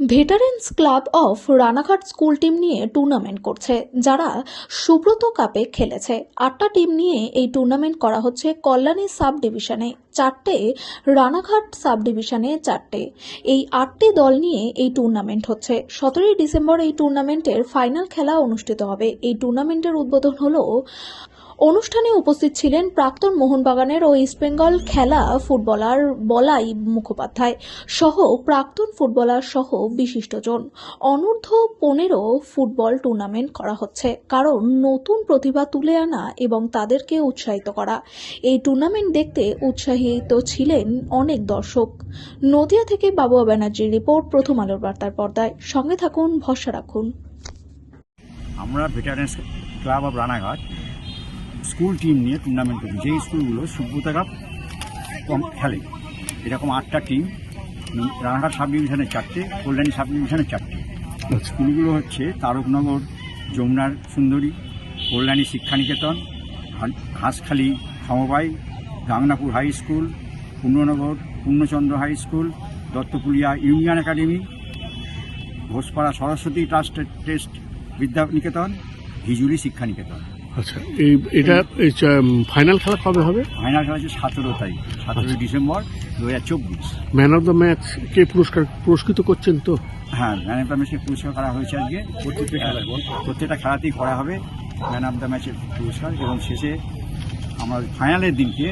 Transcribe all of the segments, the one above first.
Veterans club of Ranaghat school team নিয়ে tournament করছে, যারা সুব্রত কাপে খেলেছে। আটটা টিম নিয়ে এই টুর্নামেন্ট করা হচ্ছে কল্যাণী সাব ডিভিশনে চারটে, রানাঘাট সাব ডিভিশনে চারটে। এই আটটি দল নিয়ে এই টুর্নামেন্ট হচ্ছে। সতেরোই ডিসেম্বর এই টুর্নামেন্টের ফাইনাল খেলা অনুষ্ঠিত হবে। এই টুর্নামেন্টের উদ্বোধন হলো, অনুষ্ঠানে উপস্থিত ছিলেন প্রাক্তন মোহনবাগানের ও ইস্টবেঙ্গল খেলা ফুটবলার বলাই মুখোপাধ্যায় সহ প্রাক্তন ফুটবলার সহ বিশিষ্টজন। অনূর্ধ্ব পনেরো ফুটবল টুর্নামেন্ট করা হচ্ছে। কারণ নতুন প্রতিভা তুলে আনা এবং তাদেরকে উৎসাহিত করা। এই টুর্নামেন্ট দেখতে উৎসাহিত ছিলেন অনেক দর্শক। নদিয়া থেকে বাবুয়া ব্যানার্জির রিপোর্ট প্রথম আলোর বার্তার পর্দায়। সঙ্গে থাকুন ভরসা রাখুন। আমরা veterans club of Ranaghat school team নিয়ে টুর্নামেন্ট করি যেই স্কুলগুলো সুব্রতা কাপ কম খেলে এরকম আটটা টিম রানাঘাট সাব ডিভিশনের চারটে কল্যাণী সাব ডিভিশনের চারটে স্কুলগুলো হচ্ছে তারকনগর যমুনার Sundari Kalyani Shikshaniketan Hanskhali Samabai Gangnapur high school Purnanagar Purnachandra high school Duttapulia union academy Ghoshpara Saraswati trust test Vidyaniketan Hijuli Shikshaniketan আচ্ছা এই এটা ফাইনাল খেলা কবে হবে? ফাইনাল খেলা হচ্ছে সতেরো তারিখ সতেরোই ডিসেম্বর দু হাজার চব্বিশ। ম্যান অফ দ্য ম্যাচ কে পুরস্কার পুরস্কৃত করছেন তো? হ্যাঁ ম্যান অফ দ্য ম্যাচের পুরস্কার করা হয়েছে আজকে। প্রত্যেকটা খেলায় প্রত্যেকটা খেলাতেই করা হবে ম্যান অফ দ্য ম্যাচের পুরস্কার এবং শেষে আমরা ফাইনালের দিনকে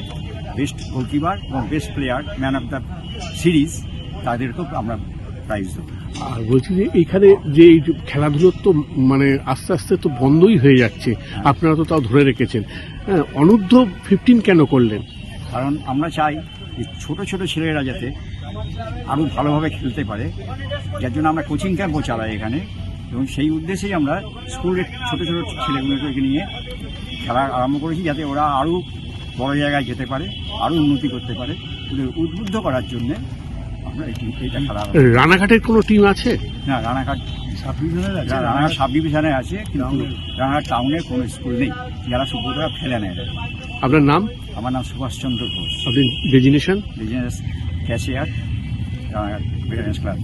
বেস্ট গোলকিপার এবং best player man of the series তাদেরকেও আমরা প্রাইজ দেবো। আর বলছি যে এইখানে যে এই যে খেলাধুলোর তো মানে আস্তে আস্তে তো বন্ধই হয়ে যাচ্ছে আপনারা তো তাও ধরে রেখেছেন। হ্যাঁ অনূর্ধ্ব ফিফটিন কেন করলেন? কারণ আমরা চাই যে ছোট ছোট ছেলেরা যাতে আরও ভালোভাবে খেলতে পারে যার জন্য আমরা কোচিং ক্যাম্পও চালাই এখানে এবং সেই উদ্দেশ্যেই আমরা স্কুলের ছোট ছোট ছেলেগুলোকে নিয়ে খেলা আরম্ভ করেছি যাতে ওরা আরও বড় জায়গায় যেতে পারে আরও উন্নতি করতে পারে। ওদের উদ্বুদ্ধ করার জন্যে আমরা এটি এইটা খেলা রানাঘাটের কোনো টিম আছে? না রানাঘাট সাব ডিভিশনে রানাঘাট সাব ডিভিশনে আছে কিন্তু রানাঘাট টাউনে কোনো স্কুল নেই। যারা সুব্রতরা ফেলে নেয়। আপনার নাম? আমার নাম সুভাষচন্দ্র ঘোষ। আপনি designation? Business cashier veterans club